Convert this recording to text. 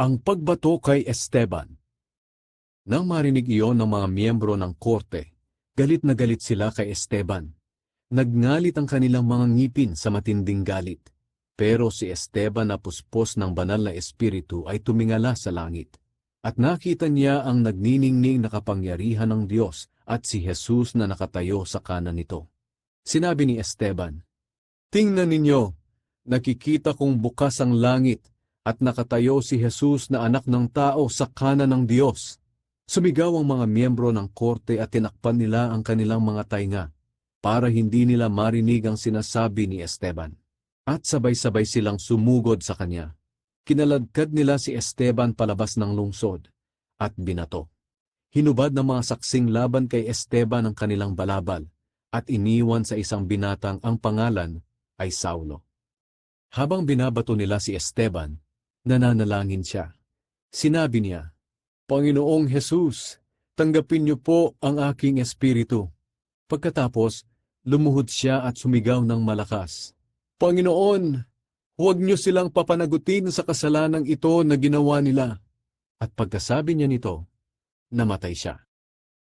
Ang pagbato kay Esteban. Nang marinig iyon ng mga miyembro ng korte, galit na galit sila kay Esteban. Nagngalit ang kanilang mga ngipin sa matinding galit. Pero si Esteban na puspos ng banal na espiritu ay tumingala sa langit. At nakita niya ang nagniningning na kapangyarihan ng Diyos at si Jesus na nakatayo sa kanan nito. Sinabi ni Esteban, Tingnan ninyo, nakikita kong bukas ang langit at nakatayo si Jesus na anak ng tao sa kanan ng Diyos. Sumigaw ang mga miyembro ng korte at tinakpan nila ang kanilang mga tainga para hindi nila marinig ang sinasabi ni Esteban. At sabay-sabay silang sumugod sa kanya. Kinaladkad nila si Esteban palabas ng lungsod at binato. Hinubad ng mga saksing laban kay Esteban ang kanilang balabal at iniwan sa isang binatang ang pangalan ay Saulo. Habang binabato nila si Esteban, nananalangin siya. Sinabi niya, Panginoong Jesus, tanggapin niyo po ang aking espiritu. Pagkatapos, lumuhod siya at sumigaw ng malakas. Panginoon, huwag niyo silang papanagutin sa kasalanang ito na ginawa nila. At pagkasabi niya nito, namatay siya.